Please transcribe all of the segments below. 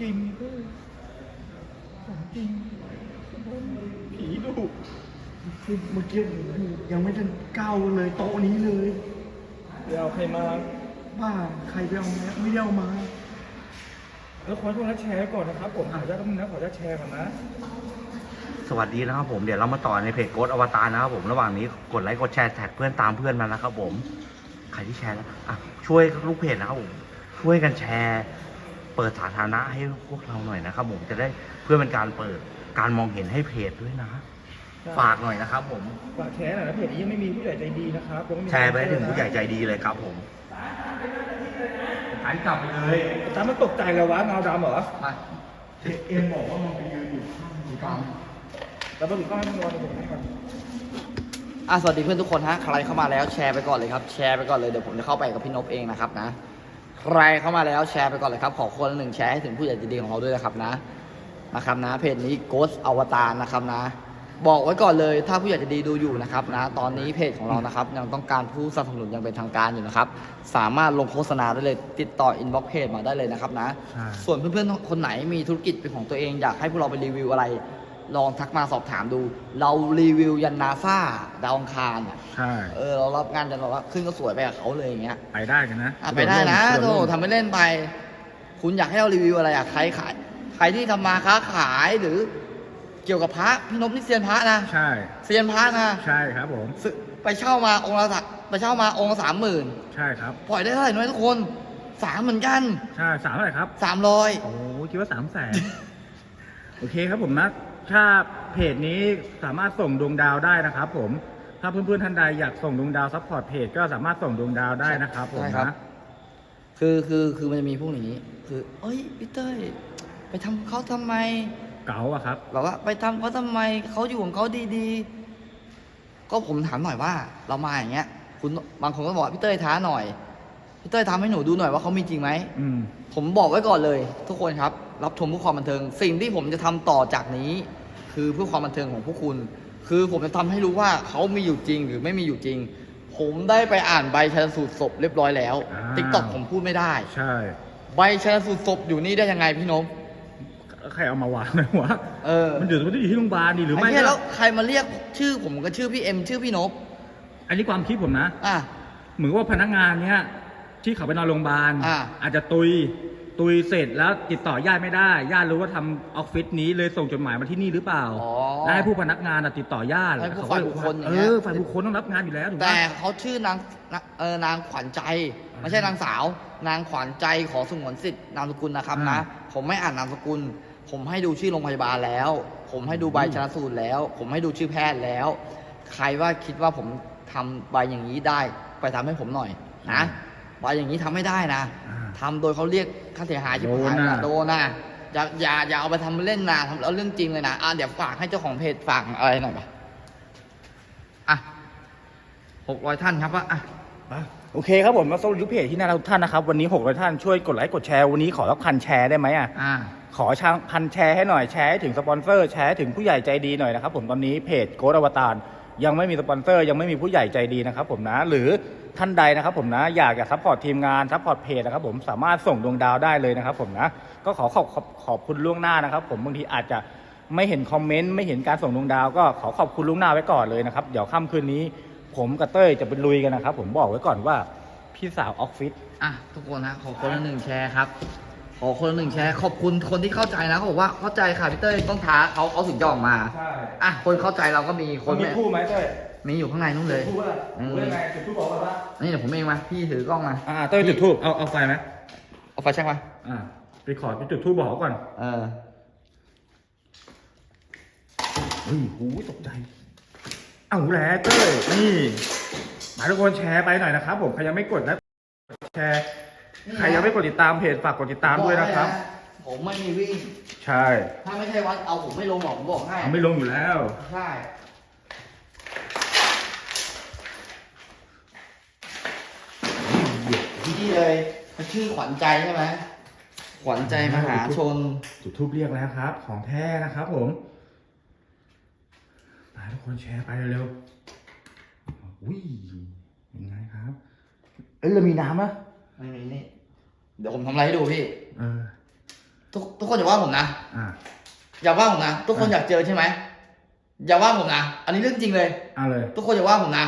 จริงเต้ยของจริงผีดุเมื่อกี้ผมยังไม่ทันก้าวเลยโต๊ะนี้เลยเดี๋ยวเอาใครมา บ้าใครไปเอามาไม่ได้เอามา แล้วขอโทษนะแชร์ก่อนนะครับผมขออนุญาตแป๊บนึงนะขออนุญาตแชร์ก่อนนะ สวัสดีนะครับผมเดี๋ยวเรามาต่อในเพจโกดอวตารนะครับผมระหว่างนี้กดไลค์กดแชร์แท็กเพื่อนตามเพื่อนมานะครับผม ใครที่แชร์แล้วอะช่วยลูกเพจนะครับผมช่วยกันแชร์ เปิดสาธารณะให้พวกเราหน่อยนะครับ ผมจะได้เพื่อเป็นการเปิดการมองเห็นให้เพจด้วยนะ ฝากหน่อยนะครับ ผมฝากแชร์หน่อยนะเพจนี้ยังไม่มีผู้ใหญ่ใจดีนะครับยังม่มีแชร์ไปให้ถึงผู้ใหญ่ใจดีเลยครับ ผมหันกลับไปเลยตามมันตกใจเลยวะเงาดำเหรอเอ็มบอกว่ามันไปยืนอยู่ข้างอยู่กลางแล้วมาถึงข้างนอนผมนะครับอะสวัสดีเพื่อนทุกคนฮะใครเข้ามาแล้วแชร์ไปก่อนเลยครับ แชร์ไปก่อนเลยเดี๋ยวผมจะเข้าไปกับพี่นพเองนะครับนะ ใครเข้ามาแล้วแชร์ไปก่อนเลยครับ ขอคนละหนึ่งแชร์ให้ถึงผู้ใหญ่ใจดีของเราด้วยนะครับนะนะครับนะ เพจนี้ Ghost อวตารนะครับนะ บอกไว้ก่อนเลยถ้าผู้ใหญ่ใจดีดูอยู่นะครับนะ ตอนนี้เพจของเรานะครับ ยังต้องการผู้สนับสนุนอย่างเป็นทางการอยู่นะครับ สามารถลงโฆษณาได้เลยติดต่ออินบ็อกเพจมาได้เลยนะครับนะ ใช่ ส่วนเพื่อนๆคนไหนมีธุรกิจเป็นของตัวเองอยากให้พวกเราไปรีวิวอะไร ลองทักมาสอบถามดู เรารีวิวยันนาซาดาวอังคารอะใช่เออเรารับงานจนแบบว่าขึ้นก็สวยไปกับเขาเลยอย่างเงี้ยไปได้กันนะอะไปได้นะโธ่ทำไม่เล่นไป คุณอยากให้เรารีวิวอะไรอะใครขายใครที่ทำมาค้าขายหรือเกี่ยวกับพระพี่นพนี่เซียนพระนะใช่เซียนพระนะใช่ครับผมซื้อไปเช่ามาองค์ละสักไปเช่ามาองค์ละสามหมื่นใช่ครับปล่อยได้เท่าไหร่น้อยทุกคนสามเหมือนกัน ใช่สามเท่าไหร่ครับสามร้อยโอ้คิดว่าสามแสนโอเคครับผมนะ ถ้าเพจนี้สามารถส่งดวงดาวได้นะครับผม ถ้าเพื่อนๆท่านใดอยากส่งดวงดาวซัพพอร์ตเพจก็สามารถส่งดวงดาวได้นะครับผมใช่ครับ นะ คือคือคือมันจะมีพวกนี้ คือเอ้ยพี่เต้ยไปทำเขาทำไม เก๋าอะครับ แบบว่าไปทำเขาทำไมเขาอยู่ของเขาดีๆ ก็ผมถามหน่อยว่า เรามาอย่างเงี้ย คุณบางคนก็บอกว่าพี่เต้ยท้าหน่อยพี่เต้ยทำให้หนูดูหน่อยว่าเขามีจริงไหมอืม ผมบอกไว้ก่อนเลย ทุกคนครับ รับชมเพื่อความบันเทิง สิ่งที่ผมจะทำต่อจากนี้ คือเพื่อความบันเทิงของพวกคุณ คือผมจะทำให้รู้ว่าเขามีอยู่จริงหรือไม่มีอยู่จริง ผมได้ไปอ่านใบชันสูตรศพเรียบร้อยแล้วอ่าติ๊กต็อกผมพูดไม่ได้ ใช่ ใบชันสูตรศพอยู่นี่ได้ยังไงพี่นพใครเอามาวางเลยวะเออมันอยู่มันอยู่ที่โรงพยาบาลนี่หรือไม่ไอ้เหี้ยก็แล้วใครมาเรียกชื่อผมก็ชื่อพี่เอ็มชื่อพี่นพอันนี้ความคิดผมนะอะเหมือนว่าพนักงานเนี้ยที่เขาไปนอนโรงพยาบาลอ่าอาจจะตุย ตุยเสร็จแล้วติดต่อญาติไม่ได้ญาติรู้ว่าทำออฟฟิศนี้เลยส่งจดหมายมาที่นี่หรือเปล่าอ๋อแล้วให้ผู้พนักงานอะติดต่อญาติให้ผู้เขก็ฝ่ายบุคคลอย่างเอเงี้ยอฝ่ายบุคคลต้องรับงานอยู่แล้วถูกไหมแต่เขาชื่อนางนะเออนางขวัญใจ ไม่ใช่นางสาว นางขวัญใจขอสงวนสิทธิ์นามสกุลนะครับนะผมไม่อ่านนามสกุล ผมให้ดูชื่อโรงพยาบาลแล้ว ผมให้ดูใบชนสูตรแล้ว ผมให้ดูชื่อแพทย์แล้ว ใครว่าคิดว่าผมทำใบอย่างนี้ได้ ไปทำให้ผมหน่อยนะใบอย่างนี้ทำไม่ได้นะ อ่า ทำโดยเขาเรียกค่าเสียหายชิบหายโดนนะน่ะ โดนนะอย่าอย่าอย่าเอาไปทำเล่นนะทำแล้วเรื่องจริงเลยนะอะเดี๋ยวฝากให้เจ้าของเพจฝากอะไรหน่อยปะอะหกร้อยท่านครับว่าอะอะโอเคครับผมมาสรุปเพจที่น่ารักทุกท่านนะครับ วันนี้600ท่านช่วยกดไลค์กดแชร์วันนี้ขอสักพันแชร์ได้ไหมอะ อ่า ขอชางพันแชร์ให้หน่อยแชร์ให้ถึงสปอนเซอร์แชร์ให้ถึงผู้ใหญ่ใจดีหน่อยนะครับผมตอนนี้เพจโกดอวตาร ยังไม่มีสปอนเซอร์ ยังไม่มีผู้ใหญ่ใจดีนะครับผมนะ หรือท่านใดนะครับผมนะอยากจะซัพพอร์ตทีมงานซัพพอร์ตเพจนะครับผมสามารถส่งดวงดาวได้เลยนะครับผมนะ ก็ขอขอบขอบขอบคุณล่วงหน้านะครับ ผมบางทีอาจจะไม่เห็นคอมเมนต์ไม่เห็นการส่งดวงดาว ก็ขอขอบคุณล่วงหน้าไว้ก่อนเลยนะครับเดี๋ยวค่ำคืนนี้ ผมกับเต้ยจะไปลุยกันนะครับ ผมบอกไว้ก่อนว่าพี่สาวออฟฟิศอะทุกคนนะขอคนละหนึ่งแชร์ครับ ขอคนละหนึ่งแชร์ขอบคุณคนที่เข้าใจนะเขาบอกว่าเข้าใจค่ะพี่เต้ยต้องท้าเขาเขาถึงจะออกมาใช่อะคนเข้าใจเราก็มีคนมีไม่คู่ไหมเต้ยมีอยู่ข้างในนู้นเลยคู่ว่าอืมคู่ยังไงจุดทูบบอกกันว่านี่เดี๋ยวผมเองมาพี่ถือกล้องมาอ่าเต้ยจุดทูบเอาเอาไฟไหมเอาไฟแช็กมาอ่าไปขอไปจุดทูบบอกเขาก่อนเออเฮ้ยหูตกใจ เอาแล้วเต้ยนี่มาทุกคนแชร์ไปหน่อยนะครับผมใครยังไม่กดนะแชร์ ใครยังไม่กดติดตามเพจฝากกดติดตามด้วยนะครับ ผมไม่มีวิ่ง ใช่ถ้าไม่ใช่วัดเอาผมไม่ลงหรอกผมบอกให้เอาไม่ลงอยู่แล้ว ใช่นี่เลยมันชื่อขวัญใจใช่ไหมขวัญใจมหาชนจุดทูบเรียกแล้วครับ ของแท้นะครับผมมาทุกคนแชร์ไปเร็วๆอุ้ยยังไงครับ เอ้ยเรามีน้ำปะไม่มีนี่ เดี๋ยวผมทำอะไรให้ดูพี่ เออ ทุกทุกคนอย่าว่าผมนะ อ่า อย่าว่าผมนะ ทุกคนอะอยากเจอใช่ไหม อย่าว่าผมนะ อันนี้เรื่องจริงเลย เอาเลย ทุกคนอย่าว่าผมนะ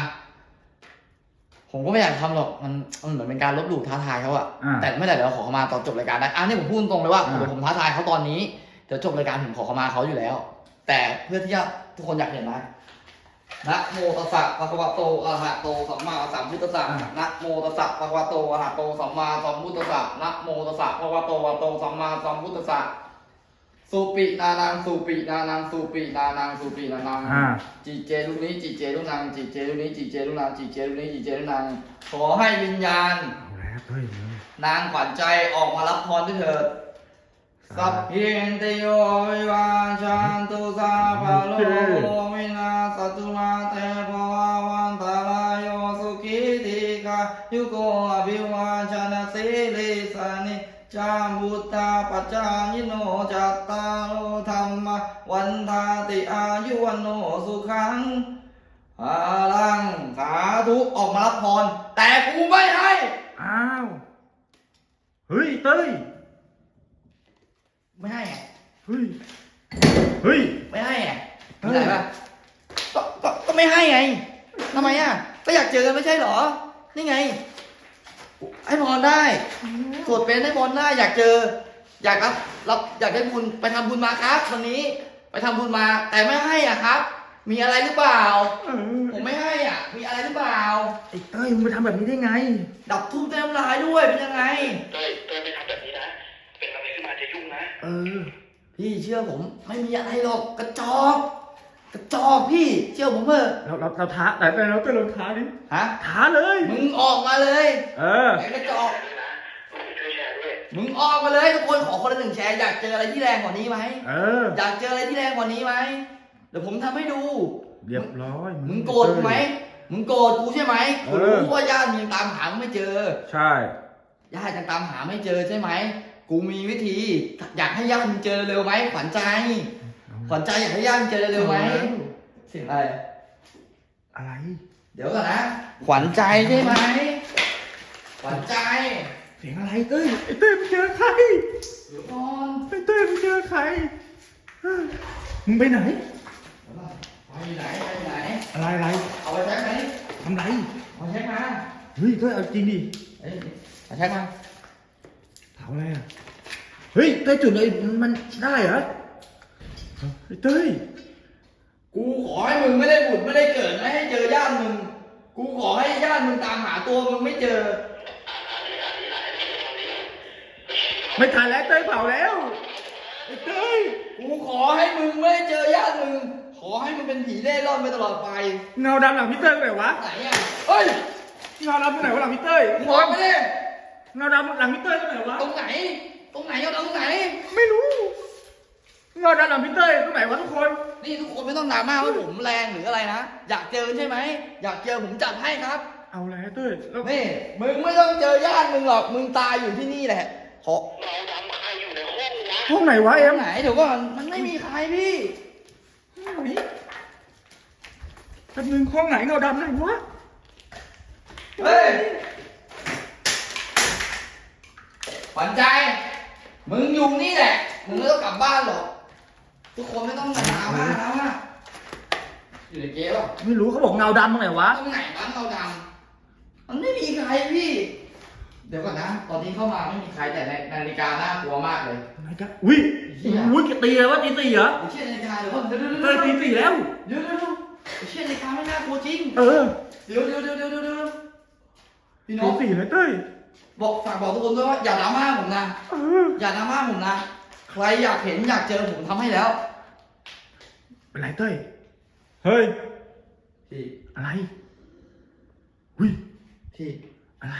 ผมก็ไม่อยากทำหรอก มันมันเหมือนเป็นการลบหลู่ท้าทายเขาอะอ่าแต่ไม่ได้เดี๋ยวเราขอเข้ามาตอนจบรายการได้อันนี้ผมพูดตรงๆเลยว่าอ่า เดี๋ยวผมท้าทายเขาตอนนี้ เดี๋ยวจบรายการผมขอเข้ามาเขาอยู่แล้ว แต่เพื่อที่จะทุกคนอยากเห็นนะ นะโมตัสสะภะคะวะโตอะระหะโตสัมมาสัมพุทธัสสะนะโมตัสสะภะคะวะโตอะระหะโตสัมมาสัมพุทธัสสะนะโมตัสสะภะคะวะโตอะระหะโตสัมมาสัมพุทธัสสะสุปินานังสุปินานังสุปินานังสุปินานังอ่าจีเจลูกนี้จีเจลูกนางจีเจลูกนี้จีเจลูกนางจีเจลูกนี้จีเจลูกนางขอให้วิญญาณ เอาแล้วเฮ้ยนางขวัญใจออกมารับพรด้วยเถิด สัพเพเตโยวิวาชันตุสาพะโลก วินาสตุมาเตภวาวันตารายโยสุขีติกายุโกอภิวาชนะสิลิสานิจามบุตตาปัจจายิโนจัตตาโลธรรมวันทาติอายุวันโนสุขังอาลังสาธุออกมารับพรแต่กูไม่ให้ อ้าว เฮ้ยเต้ย ไม่ให้ไงเฮ้ย เฮ้ย ไม่ให้ไงเฮ้ยเข้าใจปะ ก็ก็ก็ไม่ให้ไงทำไมอะ ก็อยากเจอกันไม่ใช่เหรอ นี่ไง ให้พรได้สวดเป็นให้พรได้ อยากเจอ อยากรับรับอยากได้บุญไปทำบุญมาครับ วันนี้ไปทำบุญมา แต่ไม่ให้อะครับ มีอะไรหรือเปล่าเออผมไม่ให้อะ มีอะไรหรือเปล่า ไอ้เต้ยมึงไปทำแบบนี้ได้ไง ดับทุกข์เต็มลายด้วยเป็นยังไง เต้ยเต้ยไม่ทำแบบนี้นะ เป็นอะไรขึ้นมาจะยุ่งนะ เออ พี่เชื่อผม ไม่มีอะไรหรอกกระจอก กระจอกพี่เชื่อผมเถอะเราเราเราท้าแต่แต่เราเต้ยเราท้าดิฮะท้าเลย มึงออกมาเลยเออ ไอ้กระจอกด้วยนะช่วยแชร์ด้วยมึงออกมาเลยทุกคนขอคนละหนึ่งแชร์อยากเจออะไรที่แรงกว่านี้ไหมเออ อยากเจออะไรที่แรงกว่านี้ไหมเดี๋ยวผมทำให้ดู เรียบร้อยมึงโกรธกูไหมมึงโกรธกูใช่ไหมกูเออรู้ว่าญาติมึงตามหามึงไม่เจอ ใช่ญาติยังตามหาไม่เจอใช่ไหมกูมีวิธี อยากให้ญาติมึงเจอเร็วไหมขวัญใจ ขวัญใจอยากให้ญาติมึงเจอเร็วไหมเสียงอะไร อะไร เดี๋ยวก่อนนะ ขวัญใจใช่ไหม ขวัญใจ เสียงอะไรเต้ยไอ้เต้ยมึงเจอใครเดี๋ยวก่อนไอ้เต้ยมึงเจอใครเฮ้ยมึงไปไหน ไปไหนไปไหน อะไรอะไรเอาไปแช็คไหมทำไรเอาแช็คมา เฮ้ยเต้ยเอาจริงดิเอ้ยเอาแช็คมาเผาอะไรอะ เฮ้ยเต้ยจุดเลยมันได้เหรอ ไอ้เต้ย กูขอให้มึงไม่ได้บุญไม่ได้เกิดไม่ให้เจอญาติมึง กูขอให้ญาติมึงตามหาตัวมึงไม่เจอ ไม่ทันแล้วเต้ยเผาแล้วไอ้เต้ย กูขอให้มึงไม่ได้เจอญาติมึง ขอให้มึงเป็นผีเล่ร่อนไปตลอดไปเงาดำหลังพี่เต้ยไปไหนวะไหนอะเฮ้ยเงาดำตรงไหนวะหลังพี่เต้ยมึทุงกบคอกนไปดิเงาดำหลังพี่เต้ยตรงไหนวะตรงไหน ตรงไหนเอาตรงไหน ไม่รู้ เงาดำหลังพี่เต้ยตรงไหนวะทุกคน นี่ทุกคนไม่ต้องดราม่าว่าผมแรงหรืออะไรนะ อยากเจอใช่ไหม อยากเจอผมจัดให้ครับ เอาแล้วเต้ยแล้วนี่มึงไม่ต้องเจอญาติมึงหรอก มึงตายอยู่ที่นี่แหละขอเงาดำใครอยู่ในห้องวะห้องไหนวะเอ็มไหนเดี๋ยวก่อนมันไม่มีใครพี่ไหนแป๊บนึงห้องไหนเงาดำไหนวะ เฮ้ยขวัญใจ มึงอยู่นี่แหละ มึงไม่ต้องกลับบ้านหรอก ทุกคนไม่ต้องมาถามว่านะว่าอยู่ในเก๊ป่ะไม่รู้เขาบอกเงาดำตรงไหนวะ ตรงไหนบ้านเราดำมันไม่มีใครพี่ เดี๋ยวก่อนนะ ตอนนี้เข้ามาไม่มีใครแต่ในนาฬิกาน่ากลัวมากเลยไหนกันอุ้ยเหี้ยอุ้ยตีเลยวะตีสี่เหรอเดี๋ยวเชื่อนาฬิกาเดี๋ยวก่อนเดี๋ยวเดี๋ยวเต้ยตีสี่แล้วเดี๋ยวเดี๋ยวเดี๋ยวเดี๋ยวเชื่อนาฬิกาไม่น่ากลัวจริง เออ เดี๋ยวเดี๋ยวเดี๋ยวเดี๋ยวเดี๋ยวเดี๋ยวพี่นตีกสี่เลยเต้ยบอกฝากบอกทุกคนด้วยว่าอย่าดราม่าผมนะเอออย่าดราม่าผมนะ ใครอยากเห็นอยากเจอผมทำให้แล้ว เป็นไรเต้ย เฮ้ย พี่อะไรอุ้ยพี่อะไร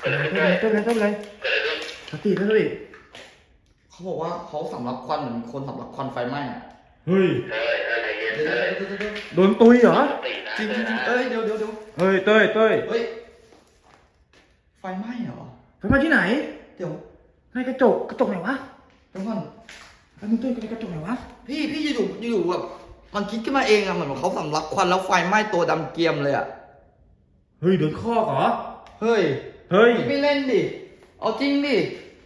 เกิดอะไรขึ้นเกิดอะไรขึ้นเต้ยเต้ยเต้ยเต้ยอะไรเกิดอะไรขึ้นสติเต้ยเขาบอกว่าเขาสำลักควันเหมือนคนสำลักควันไฟไหม้อะเฮ้ยเต้ยเต้ยใจเย็นเดี๋ยวเต้ยเดี๋ยวเดี๋ยวเดี๋ยวโดนตุยเหรอสตินะจริงจริงจริงเต้เอ้ยยเดี๋ยวเดี๋ยวเดี๋ยวเฮ้ยเต้ยเต้ยเฮ้ยไฟไหม้เหรอ ไปมาที่ไหน เดี๋ยวในกระจกกระจกไหนวะเดี๋ยวก่อน ไอ้มึงเต้ยในกระจกไหนวะ พี่พี่อยู่ๆอยู่ๆแบบมันคิดขึ้นมาเองอะเหมือนเขาสำลักควันแล้วไฟไหม้ตัวดำเกรียมเลยอะเฮ้ยโดนข้อกเหรอ เฮ้ยเฮ้ยพี่ไม่เล่นดิ เอาจริงดิ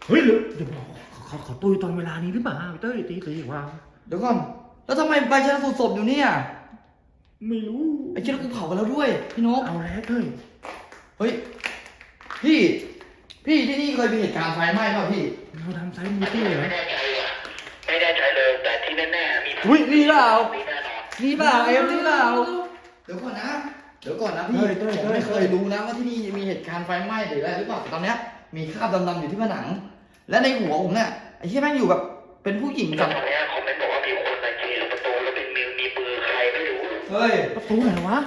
เฮ้ยหรือเดี๋ยวบอกเขาเขาตุยตอนเวลานี้หรือเปล่าเต้ยตีตีว่า เดี๋ยวก่อน แล้วทำไมใบชนะสูตรศพอยู่เนี่ย ไม่รู้ไอ้เชี่ยแล้วกูเผากันแล้วด้วย พี่นกเอาแล้วเต้ยเฮ้ย พี่ พี่ที่นี่เคยมีเหตุการณ์ไฟไหม้ป่ะพี่ เราทำไซส์มือตี้เหรอ ไม่แน่ใจว่ะ ที่แน่ๆมีอุ้ยมีเปล่ามีแน่นอนมีเปล่าเอ็มมีเปล่า เดี๋ยวก่อนนะ เดี๋ยวก่อนนะพี่เต้ยเต้ยผมเต้ยไม่เคยรู้นะว่าที่นี่มีเหตุการณ์ไฟไหม้หรืออะไรหรือเปล่าตอนเนี้ยมีคราบดำๆอยู่ที่ผนัง และในหัวผมเนี่ยไอ้ที่แม่งอยู่แบบเป็นผู้หญิงแล้กัวบตอนเนี้ยคอมเมนต์บอกว่ามีคนในจีนประตูแล้วเป็นมีมีปืนใครไม่รู้เฮ้ย ประตูไหนวะ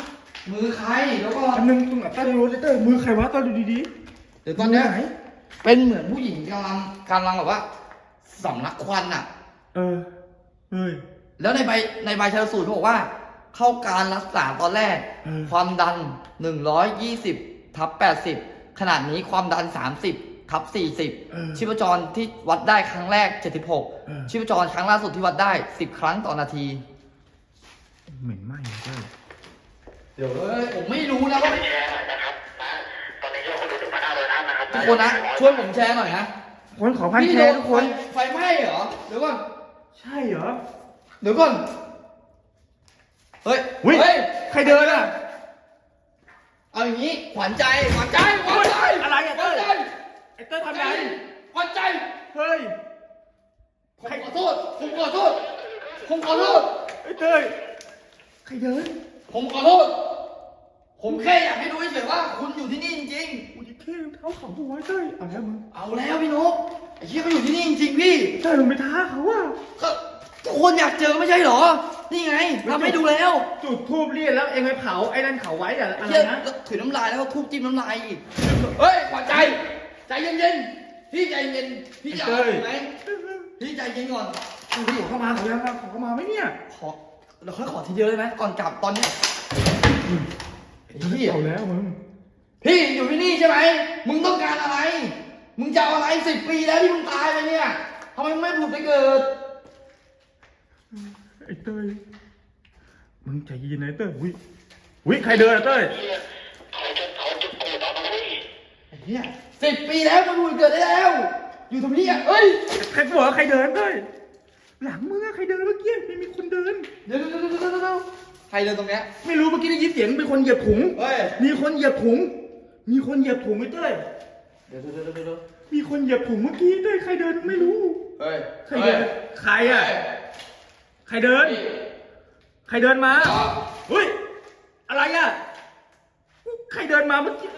มือใครแล้วก็อันนึงตรงไหนเต้ยรู้เลยเต้ยมือใครวะเต้ยดูดีเดี๋ยวๆตอนเนี้ยมืไหนเป็นเหมือนผู้หญิงกำลังกำลังแบบว่าสำลักควันอะ เออ เฮ้ย แล้วในใบในใบชันสูตรเขาบอกว่า เข้าการรักษาตอนแรกอืมความดัน 120ทับ80 ขนาดนี้ความดัน 30ทับเออ40 ชีพจรที่วัดได้ครั้งแรก เออ 76 ชีพจรครั้งล่าสุดที่วัดได้ 10 ครั้งต่อนาที เหม็นไหมเต้ยเดี๋ยวเอ้ยผมไม่รู้นะว่า แชร์หน่อยนะครับนะตอนนี้ยอดคนดูถึงพันห้าร้อยท่านนะครับทุกคนนะ ช่วยผมแชร์หน่อยนะ คนขอพันพี่แชโดร์นทุกไฟคนไฟไหม้เหรอเดี๋ยวก่อน ใช่เหรอ เดี๋ยวก่อน เฮ้ย อุ๊ย เฮ้ย ใครเดินอะ เอาอย่างนี้ ขวัญใจ ขวัญใจ ขวัญใจอะไรอะขวัญใจไอ้เต้ยทำไงขวัญใจ เฮ้ย ผมขอโทษ ผมขอโทษ ผมขอโทษ ไอ้เต้ย ใครเดินผมขอโทษ ผมแค่อยากให้รู้เฉยๆว่า คุณอยู่ที่นี่จริง กูจะแค่รองเท้าเขาหัวไอ้เต้ยเอาแล้วมึง ๆ เอาแล้วพี่นกไอ้ เชี่ยเขาอยู่ที่นี่จริงๆพี่เต้ยมึงไปท้าเขาอะก็ทุกคนอยากเจอไม่ใช่เหรอ นี่ไงทำให้ดูแล้วจุดทูบเรียนแล้วเองไปเผาไอ้นั่นเขาไว้อะอะไรเชี่ยนะแล้วถือน้ำลายแล้วก็ทุบจิ้มน้ำลายอีกเฮ้ยขวัญใจ ใจเย็นๆพี่ใจเย็นพี่จะเอาไหมพี่ใจเย็นก่อนพี่เข้ามาเขายังขอเข้ามาไหมเนี่ยขอเราค่อยขอทีเดียวได้ไหมก่อนกลับตอนเนี้ยพี่เอาแล้วมึงพี่อยู่ที่นี่ใช่ไหมมึงต้องการอะไร มึงจะเอาอะไรสิบปีแล้วที่มึงตายไปเนี่ยทำไมมึงไม่ผุดไปเกิด ไอ้เต้ย มึงใจเย็นนะไอ้เต้ยวิวิใครเดินอะเต้ยเนี่ยเขาจะเขาจะโกรธเอาเฮ้ยไอ้เหี้ยสิบปีแล้วมึงผุดเกิดได้แล้ว อยู่ตรงนี้อะเอ้ย ใครบอกว่าใครเดินเต้ย หลังมึงอะใครเดินเมื่อกี้ไม่มีคนเดิน เดี๋ยวเดี๋ยวเดี๋ยวเดี๋ยวเดี๋ยวใครเดินตรงเนี้ย ไม่รู้เมื่อกี้ได้ยินเสียงเป็นคนเหยียบถุง เฮ้ย มีคนเหยียบถุง มีคนเหยียบถุงไอ้เต้ยเดี๋ยวเดี๋ยวเดี๋ยวเดี๋ยวมีคนเหยียบถุงเมื่อกี้เต้ยใครเดินไม่รู้ เฮ้ยใครเดิน ใครอะใครเดิน ใครเดินมา เฮ้ย อะไรอะใครเดินมาเมื่อกี้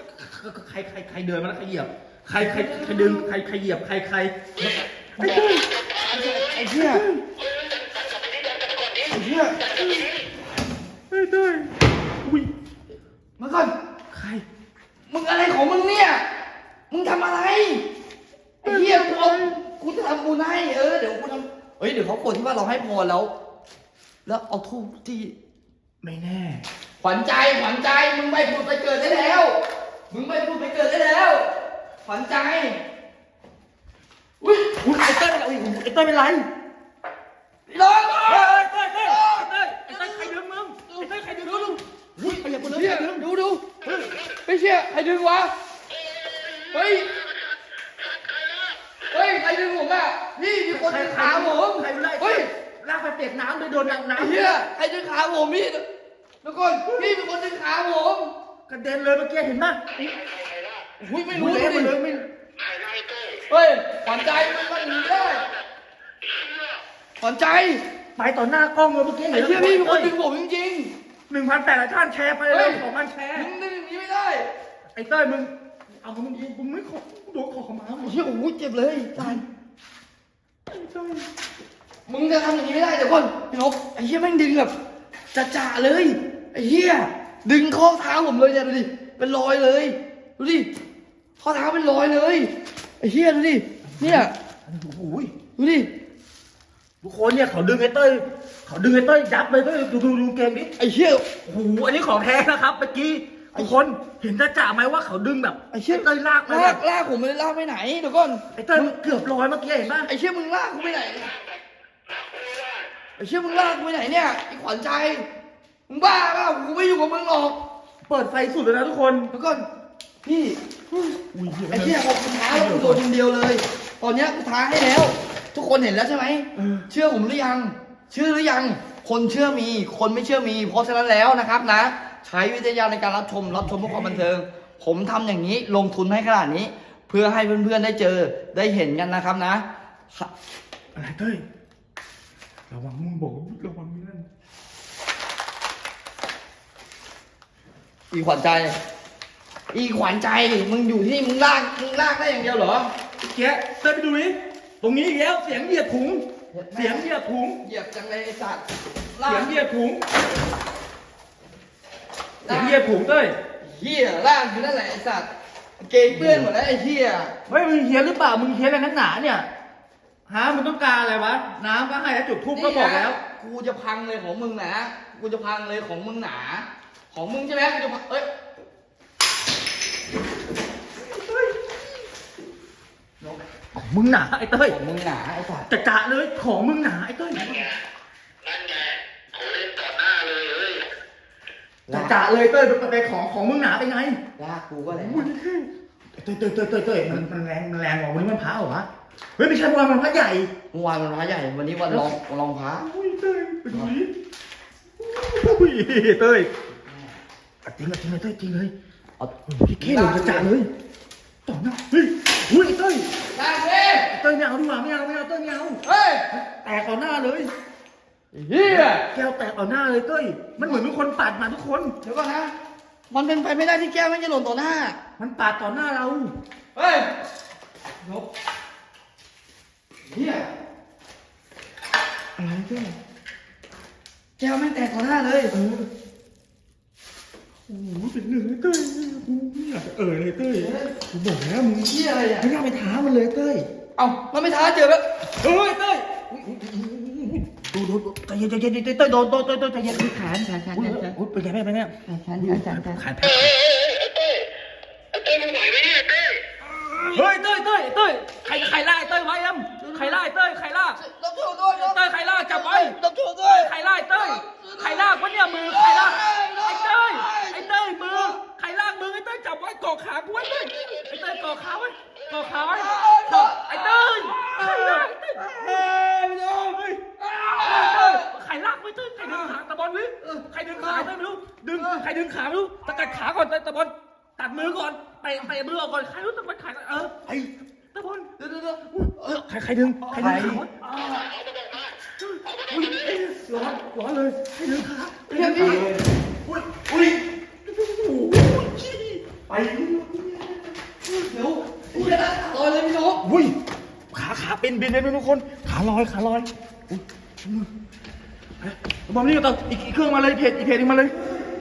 ใครใครใครเดินมาแล้วใครเหยียบ ใครใครใครดึง ใครใครเหยียบ ใครใครไอ้เต้ยไอ้เหี้ยไอ้เหี้ยไอ้เต้ยอุ้ยมาก่อน ใคร มึงอะไรของมึงเนี่ย มึงทำอะไรไอ้เหี้ยกูเอากูจะทำบุญให้เออเดี๋ยวกูทำเฮ้ยเดี๋ยวเขาโกรธที่ว่าเราให้พรแล้ว แล้วเอาทูบที่ไม่แน่ ขวัญใจขวัญใจมึงไปพูดไปเกิดได้แล้ว มึงไปพูดไปเกิดได้แล้วขวัญใจอุ้ยอุ้ยไอ้เต้ยเป็นไรอุ้ยไอ้เต้ยเป็นไรพี่น้องเฮ้ยเต้ยเต้ยเต้ยไอ้เต้ยใครดึงมึงไอ้เต้ยใครดึงมึงอุ้ยขยับคนเลยเชี่ยใครดึงดูดูไม่เชี่ยใครดึงวะ เฮ้ย เฮ้ย ใครดึงผมอะพี่มีคนดึงขาผมใครเป็นไรเฮ้ยลากไปเปียกน้ำเลยโดนน้ำไอ้น้ำเหี้ยใครดึงขาผมพี่ทุกคนพี่เป็นคนดึงขาผมกระเด็นเลยเมื่อกี้เห็นป่ะอุ้ยไม่รู้รู้เลยดิเลยไม่ใครไล่เต้ยเฮ้ยขวัญใจมันมันหนีได้ขวัญใจไปต่อหน้ากล้องเลยเมื่อกี้ไอ้เหี้ยพี่เป็นคนดึงผมจริงหนึ่งพันแปดร้อยท่านแชร์ไปเฮ้เลยยสองพันแชๆร์มึงดึงอย่างนี้ไม่ได้ไอ้เต้ยมึง เอามึงมึงมึงไม่ขอโดนขอขมาไอ้มึงเหี้ยโอ้ยเจ็บเลยตายไอ้เต้ยมึงจะทำอย่างนี้ไม่ได้เดี๋ยวก่อนพี่นกไอ้เหี้ยแม่งดึงแบบจ่าๆเลยไอ้เหี้ยดึงข้อเท้าผมเลยเนี่ยดูดิเป็นรอยเลยดูดิข้อเท้าเป็นรอยเลยไอ้เหี้ยดูดิเนี่ยโอ้โหดูดิทุกคนเนี่ยเขาดึงไอ้เต้ยเขาดึงไอ้เต้ยยับเลยเต้ยดูดูดูเกมนี้ไอ้เหี้ยโอ้โหอันนี้ของแท้นะครับเมื่อกี้ ทุกคนเห็นจะจ่าไหมว่าเขาดึงแบบไอ้เชี่ย เต้ยลากไปลากลากผมไม่ได้ลากไปไหนเดี๋ยวก่อนไอ้เต้ยมันเกือบลอยเมื่อกี้เห็นป่ะไอ้เชี่ยมึงลากกูไปไหนไอ้เชี่ยมึงลากกูไปไหนเนี่ยไอ้ขวัญใจมึงบ้าเปล่ากูไม่อยู่กับมึงหรอกเปิดไฟสุดเลยนะทุกคนเดี๋ยวก่อนพี่อุ้ยเหี้ยไอ้เหี้ยบอกกูท้าแล้วกูโดนคนเดียวเลย ตอนเนี้ยกูท้าให้แล้ว ทุกคนเห็นแล้วใช่ไหมเชื่อผมหรือยัง เชื่อหรือยัง คนเชื่อมี คนไม่เชื่อมี เพราะฉะนั้นแล้วนะครับนะ ใช้วิจารณญาณในการรับชมรับชมเพื่อความบันเทิง ผมทำอย่างนี้ลงทุนให้ขนาดนี้ เพื่อให้เพื่อนๆได้เจอได้เห็นกันนะครับนะอะไรเต้ยระวังมึงบอกว่าระวังนั่นอีขวัญใจ อีขวัญใจมึงอยู่ที่นี่มึงลากมึงลากได้อย่างเดียวเหรอแกเต้ยไปดูนี่ตรงนี้อีกแล้วเสียงเหยียดถุง เสียงเหยียดถุงเหยียบจังเลยไอ้สัตว์ลาเสียกงเหยียดถุง เสียงเหยียดถุงเต้ยเฮียลากอยู่นั่นแหละไอ้สัตว์เกงเปื้อนหมดแล้วไอ้เฮียเฮ้ยมึงเฮี้ยนหรือเปล่ามึงเฮี้ยนอะไรนักหนาเนี่ยฮะมึงต้องการอะไรวะน้ำก็ให้แล้วจุดทูบก็บอกแล้ว กูจะพังเลยของมึงนะกูจะพังเลยของมึงหนา ของมึงใช่ไหมกูจะพังเอ้ยของมึงหนาไอ้เต้ยของมึงหนาไอ้สัตว์จะกะเลยของมึงหนาไอ้เต้ยนั่นไงนั่นไง จะกะเลยเต้ยไปไปของของมึงหนาไปไงลากกูก็แล้วเต้ยเต้ยเต้ยเต้ยเต้ยมันมันแรงมันแรงกว่าวันนี้มันพระเหรอวะเฮ้ยไม่ใช่วันมันพระใหญ่เมื่อวานมันพระใหญ่ วันนี้วันรองรองพระอุ้ยเต้ยไปดูดิอุ้ยเต้ยอะจริงอะจริงเลยเต้ยจริงเลยเอาพี่เข้หลุดจะจ่าเลยต่อหน้าเฮ้ยอุ้ยเต้ยลากเว้ยเต้ยไม่เอาดีกว่าไม่เอาไม่เอาเต้ยไม่เอาเฮ้ยแตกต่อหน้าเลย เฮียแก้วแตกต่อหน้าเลยเต้ย มันเหมือนมีคนปาดมาทุกคน เดี๋ยวก่อนนะ มันเป็นไปไม่ได้ที่แก้วไม่จะหล่นต่อหน้า มันปาดต่อหน้าเรา เฮ้ยนกเฮียอะไรเต้ยแก้วไม่งแตกต่อหน้าเลยเออโอ้โหเป็นหนึ่งเลยเต้ยกูไม่อยากจะเออเลยเต้ยกูบอกแล้วมึงเฮียอะไรอะไม่น่าไปท้ามันเลยเต้ย เอามันไม่ท้าเจอแล้วเฮ้ยเต้ย อุ๊ยอุ๊ยอุ๊ยอุ๊ยดูดูดูใจเย็นใจเย็นใจเย็นเต้ยโดนโดนเต้ยเต้ยใจเย็นแขนแขนแขนแขนอุ๊ยเป็นไงเป็นไงเป็นไงแขนแขนแขนแขนแขนแขเอ้นยเอ้ยไอ้เต้ยไอ้เต้ยมึงไหวไหมเนี่ยเต้ยเฮ้ยเต้ยเต้ยเต้ยใครใครไล่เต้ยไว้เอ็มใครไล่เต้ยใครล่าต้องช่วยด้วยเต้ยใครล่าจับไว้ต้องช่วยด้วยใครล่าไอ้เต้ยใครลากวะเนี่ยมือใครลากไอ้เต้ยไอ้เต้ยมือใครลากมือไอ้เต้ยจับไว้เกาะขากูไว้เต้ยไอ้เต้ยเกาะขาไว้เกาะขาไว้เกาะไอ้เต้ยใครลากไอ้เต้ยเฮ้ยไม่เอาเฮ้ยเต้ยใครลากไว้เต้ยใครดึงขาตะบอลวิใครดึงขาเต้ยไม่รู้ ดึงใครดึงขาไม่รู้ตะกัดขาก่อนตะบอลตัดมือก่อนเตะเตะมือออกก่อนใครรู้ตะบอลขาเออไอ้ตะบอลเดี๋ยวเดี๋ยวเดี๋ยวเออใครใครดึงใครดึงขาวะอุ้ยเอ้ยร้อนร้อนเลยให้ดึงขาเรียกพี่อุ้ยอุ้ยโอ้โหไปเดี๋ยวพี่จะได้ต่อยเลยพี่นกอุ้ยขาขาเป็นเป็นเป็นทุกคนขาลอยขาลอยอุ้ยเฮ้ย บอมนี่ต่ออีกอีกเครื่องมาเลยเพจอีกเพจนึงมาเลย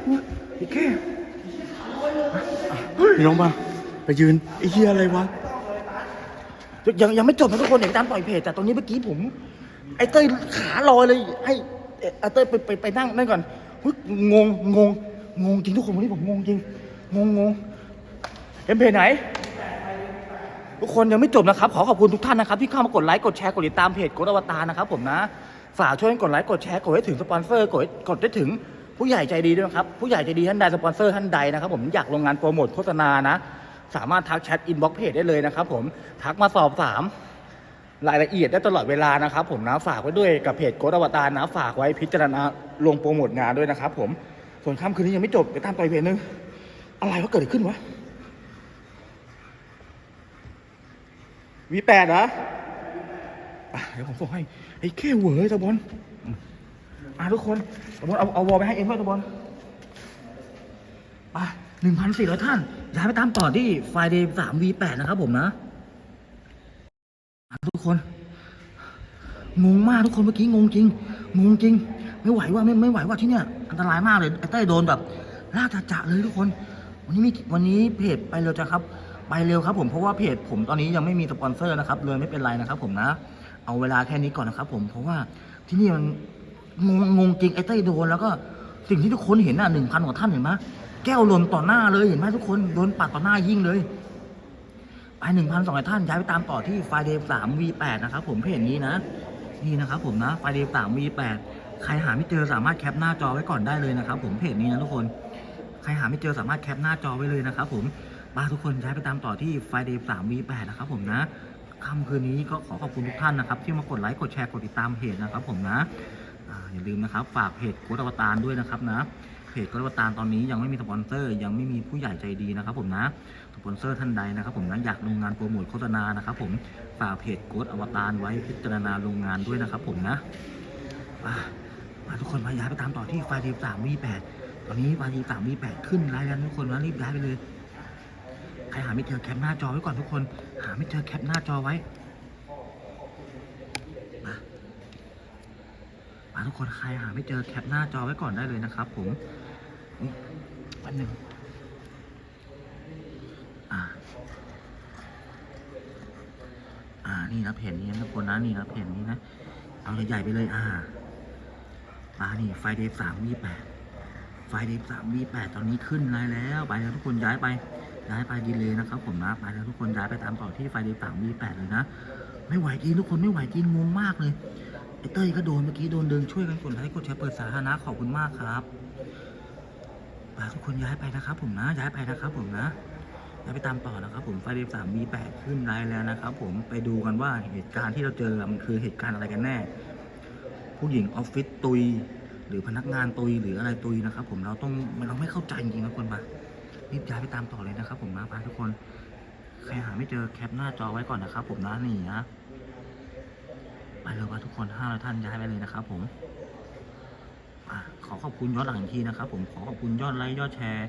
อุ้ยอีกแค่พี่น้องมาไปยืนไอ้เหี้ยอะไรวะยังยังไม่จบนะทุกคนเดี๋ยวตามปล่อยเพจแต่ตรงนี้เมื่อกี้ผมไอ้เต้ยขาลอยเลยให้เอ่อไอ้เต้ยไปไปไปนั่งนั่นก่อนเฮ้ยงงงงงงจริงทุกคนวันนี้ผมงงจริงงงงงเอ็มเพจไหนทุกคนยังไม่จบนะครับ ขอขอบคุณทุกท่านนะครับ ที่เข้ามากดไลค์กดแชร์กดติดตามเพจโกดอวตารนะครับผมนะ ฝากช่วยกดไลค์กดแชร์กดให้ถึงสปอนเซอร์กดกดได้ถึงผู้ใหญ่ใจดีด้วยนะครับ ผู้ใหญ่ใจดีท่านใดสปอนเซอร์ท่านใดนะครับ ผมอยากลงงานโปรโมทโฆษณานะ สามารถทักแชทอินบ็อกเพจได้เลยนะครับผมทักมาสอบถามรายละเอียดได้ตลอดเวลานะครับผมนะฝากไว้ด้วยกับเพจโกดอวตารนะฝากไว้พิจารณาลงโปรโมทงานด้วยนะครับ ผมส่วนค่ำคืนนี้ยังไม่จบไปตามต่อยเพจนึงอะไรวะเกิดอะไรขึ้นวะวีแปดเหรออะเดี๋ยวผมส่งให้ ไอ้แค่เหวอตะบอลอะทุกคนตะบอลเอาเอาวอลไปให้เอ็มด้วยตะบอลอะหนึ่งพันสี่ร้อยท่าน ย้ายไปตามต่อที่ไฟเดย์สามวีแปดนะครับผมนะทุกคน งงมากทุกคนเมื่อกี้งงจริง งงจริง ไม่ไหวว่าไม่ไม่ไหวว่าที่เนี่ย อันตรายมากเลยไอ้เต้ยโดนแบบลากจะเลยทุกคน วันนี้มีวันนี้เพจไปเร็วจังครับ ไปเร็วครับผมเพราะว่าเพจผมตอนนี้ยังไม่มีสปอนเซอร์นะครับเลยไม่เป็นไรนะครับผมนะ เอาเวลาแค่นี้ก่อนนะครับ ผมเพราะว่าที่นี่มันงงงงจริงไอ้เต้ยโดนแล้วก็สิ่งที่ทุกคนเห็นน่ะหนึ่งพันกว่าท่านเห็นไหมแก้วหล่นต่อหน้าเลยเห็นไหมทุกคนโดนปัดต่อหน้ายิ่งเลยไปหนึ่งพันสองร้อยท่านย้ายไปตามต่อที่ไฟเดย์สามวีแปดนะครับผมเพจนี้นะนี่นะครับผมนะไฟเดย์สามวีแปดใครหาไม่เจอสามารถแคปหน้าจอไว้ก่อนได้เลยนะครับ ผมเพจนี้นะทุกคนใครหาไม่เจอสามารถแคปหน้าจอไว้เลยนะครับผมมาทุกคนย้ายไปตามต่อที่ไฟเดย์สามวีแปดนะครับผมนะ ค่ำคืนนี้ก็ขอขอบคุณทุกท่านนะครับ ที่มากดไลค์กดแชร์กดติดตามเพจนะครับ ผมนะอย่าลืมนะครับฝากเพจโคตรอวตารด้วยนะครับนะเพจโคตรอวตารตอนนี้ยังไม่มีสปอนเซอร์ ยังไม่มีผู้ใหญ่ใจดีนะครับผมนะสปอนเซอร์ท่านใดนะครับ ผมนะอยากลงงานโปรโมทโฆษณานะครับผมฝากเพจโคตรอวตารไว้พิจารณาลงงานด้วยนะครับ ผมนะมาทุกคนมาย้ายไปตามต่อที่ไฟเดย์สามวีแปดตอนนี้ไฟเดย์สามวีแปดขึ้นรายแล้วทุกคนนะรีบย้ายไปเลยใครหาไม่เจอแคปหน้าจอไว้ก่อนทุกคน หาไม่เจอแคปหน้าจอไว้มามาทุกคนใครหาไม่เจอแคปหน้าจอไว้ก่อนได้เลยนะครับ ผมวันหนึ่งอ่าอ่านี่นะเพจนี้นะทุกคนนะนี่นะเพจนี้นะเอาเลยใหญ่ไปเลยอ่ามานี่ไฟเดย์สามวีแปดไฟเดย์สามวีแปดตอนนี้ขึ้นไลน์แล้ว ไปแล้วทุกคนย้ายไป ย้ายไปดีเลยนะครับผมนะไปแล้วทุกคนย้ายไปตามต่อที่ไฟเดย์สามวีแปดเลยนะ ไม่ไหวจริงทุกคนไม่ไหวจริงงงมากเลยไอเต้ยก็โดนเมื่อกี้โดนดึงช่วยกันกดไลค์กดแชร์เปิดสาธารณะขอบคุณมากครับไปทุกคนย้ายไปนะครับ ผมนะย้ายไปนะครับ ผมนะย้ายไปตามต่อนะครับ ผมไฟเดย์สามวีแปดขึ้นไลน์แล้วนะครับ ผมไปดูกันว่าเหตุการณ์ที่เราเจอมันคือเหตุการณ์อะไรกันแน่ ผู้หญิงออฟฟิศตุยหรือพนักงานตุยหรืออะไรตุยนะครับ ผมเราต้องเราไม่เข้าใจจริงนะคนปะ รีบย้ายไปตามต่อเลยนะครับ ผมนะพาทุกคนใครหาไม่เจอแคปหน้าจอไว้ก่อนนะครับ ผมนะนี่นะไปเลยว่าทุกคนห้าท่านย้ายไปเลยนะครับ ผมอขอขอบคุณยอดหลังกทีนะครับ ผมขอขอบคุณยอดไลค์ยอดแชร์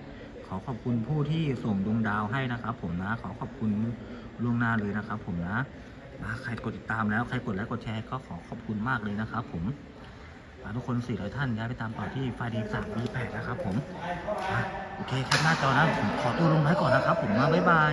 ขอขอบคุณผู้ที่ส่งดวงดาวให้นะครับ ผมนะ ขอขอบคุณล่วงหน้าเลยนะครับ ผมนะใครกดติดตามแล้วใครกดไลค์กดแชร์ก็ขอขอบคุณมากเลยนะครับ ผม ทุกคน 400 ท่านย้ายไปตามต่อที่ไฟดีสามวีแปดนะครับผม โอเคแคปหน้าจอนะผมขอตัวลงไว้ก่อนนะครับผมมาบ๊ายบาย